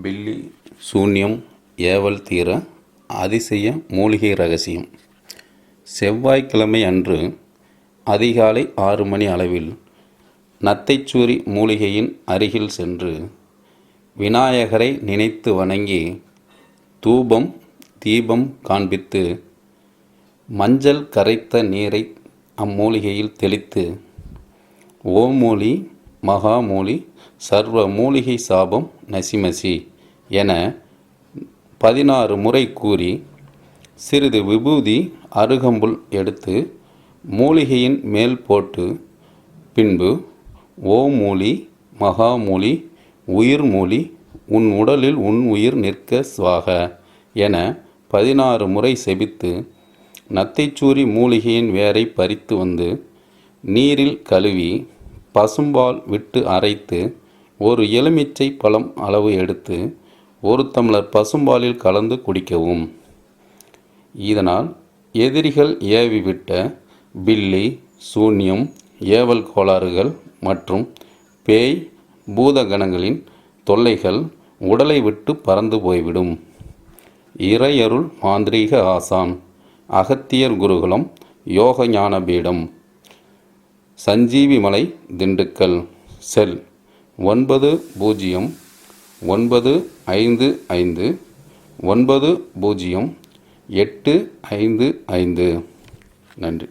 பில்லி சூன்யம் ஏவல் தீர அதிசய மூலிகை ரகசியம். செவ்வாய்க்கிழமை அன்று அதிகாலை ஆறு மணி அளவில் நத்தைச்சூரி மூலிகையின் அருகில் சென்று விநாயகரை நினைத்து வணங்கி தூபம் தீபம் காண்பித்து மஞ்சள் கரைத்த நீரை அம்மூலிகையில் தெளித்து ஓமூலி மகாமூலி சர்வ மூலிகை சாபம் நசிமசி என பதினாறு முறை கூறி சிறிது விபூதி அருகம்புல் எடுத்து மூலிகையின் மேல் போட்டு பின்பு ஓ மூலி மகாமூலி உயிர்மூலி உன் உடலில் உன் உயிர் நிற்க சுவாக என பதினாறு முறை செபித்து நத்தைச்சூரி மூலிகையின் வேரை பறித்து வந்து நீரில் கழுவி பசும்பால் விட்டு அரைத்து ஒரு எலுமிச்சை பழம் அளவு எடுத்து ஒரு தம்ளர் பசும்பாலில் கலந்து குடிக்கவும். இதனால் எதிரிகள் ஏவிவிட்ட பில்லி சூன்யம் ஏவல் கோளாறுகள் மற்றும் பேய் பூதகணங்களின் தொல்லைகள் உடலை விட்டு பறந்து போய்விடும். இறையருள் மாந்திரீக ஆசான் அகத்தியர் குருகுலம் யோக ஞான பீடம் சஞ்சீவி மலை திண்டுக்கல். செல். ஒன்பது பூஜ்ஜியம் ஒன்பது ஐந்து ஐந்து. ஒன்பது பூஜ்ஜியம் எட்டு ஐந்து ஐந்து. நன்றி.